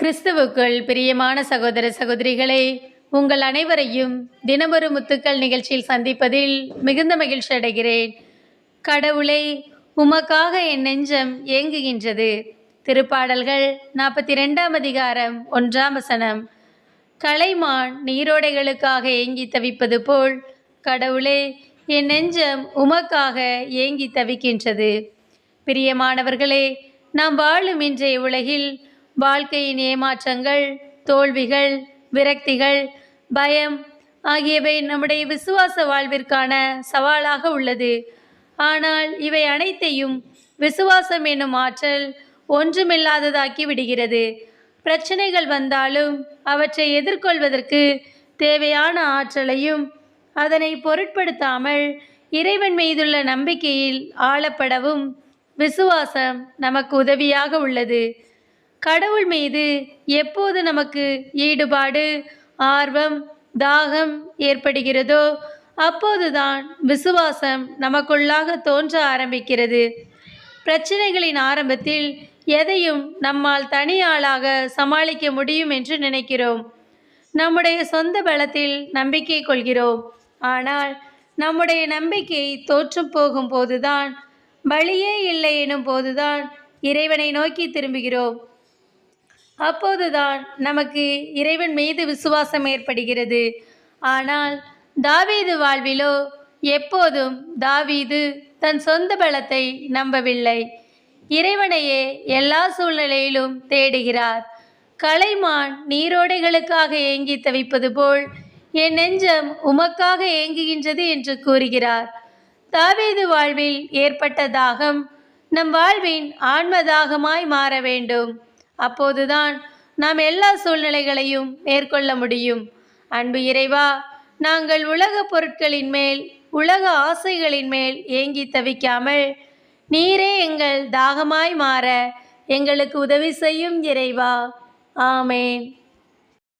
கிறிஸ்துவுக்குள் பிரியமான சகோதர சகோதரிகளை உங்கள் அனைவரையும் தினமொரு முத்துக்கள் நிகழ்ச்சியில் சந்திப்பதில் மிகுந்த மகிழ்ச்சி அடைகிறேன். கடவுளே உமக்காக என் நெஞ்சம் ஏங்குகின்றது. திருப்பாடல்கள் நாற்பத்தி ரெண்டாம் அதிகாரம் ஒன்றாம் வசனம். கலைமான் நீரோடைகளுக்காக ஏங்கி தவிப்பது போல் கடவுளே என் நெஞ்சம் உமக்காக ஏங்கி தவிக்கின்றது. பிரியமானவர்களே நாம் வாழும் இன்றைய உலகில் வாழ்க்கையின் ஏமாற்றங்கள் தோல்விகள் விரக்திகள் பயம் ஆகியவை நம்முடைய விசுவாச வாழ்விற்கான சவாலாக உள்ளது. ஆனால் இவை அனைத்தையும் விசுவாசம் என்னும் ஆற்றல் ஒன்றுமில்லாததாக்கி விடுகிறது. பிரச்சனைகள் வந்தாலும் அவற்றை எதிர்கொள்வதற்கு தேவையான ஆற்றலையும் அதனை பொருட்படுத்தாமல் இறைவன் மீதுள்ள நம்பிக்கையில் ஆளப்படவும் விசுவாசம் நமக்கு உதவியாக உள்ளது. கடவுள் மீது எப்போது நமக்கு ஈடுபாடு ஆர்வம் தாகம் ஏற்படுகிறதோ அப்போதுதான் விசுவாசம் நமக்குள்ளாக தோன்ற ஆரம்பிக்கிறது. பிரச்சனைகளின் ஆரம்பத்தில் எதையும் நம்மால் தனி ஆளாக சமாளிக்க முடியும் என்று நினைக்கிறோம். நம்முடைய சொந்த பலத்தில் நம்பிக்கை கொள்கிறோம். ஆனால் நம்முடைய நம்பிக்கை தோற்று போகும் போதுதான் வழியே இல்லை எனும் போதுதான் இறைவனை நோக்கி திரும்புகிறோம். அப்போதுதான் நமக்கு இறைவன் மீது விசுவாசம் ஏற்படுகிறது. ஆனால் தாவீது வாழ்விலோ எப்போதும் தாவீது தன் சொந்த பலத்தை நம்பவில்லை. இறைவனையே எல்லா சூழ்நிலையிலும் தேடுகிறார். கலைமான் நீரோடைகளுக்காக ஏங்கி தவிப்பது போல் என் நெஞ்சம் உமக்காக ஏங்குகின்றது என்று கூறுகிறார். தாவீது வாழ்வில் ஏற்பட்ட தாகம் நம் வாழ்வின் ஆன்மதாகமாய் மாற வேண்டும். அப்போதுதான் நாம் எல்லா சூழ்நிலைகளையும் மேற்கொள்ள முடியும். அன்பு இறைவா நாங்கள் உலக பொருட்களின் மேல் உலக ஆசைகளின் மேல் ஏங்கி தவிக்காமல் நீரே எங்கள் தாகமாய் மாற எங்களுக்கு உதவி செய்யும் இறைவா. ஆமேன்.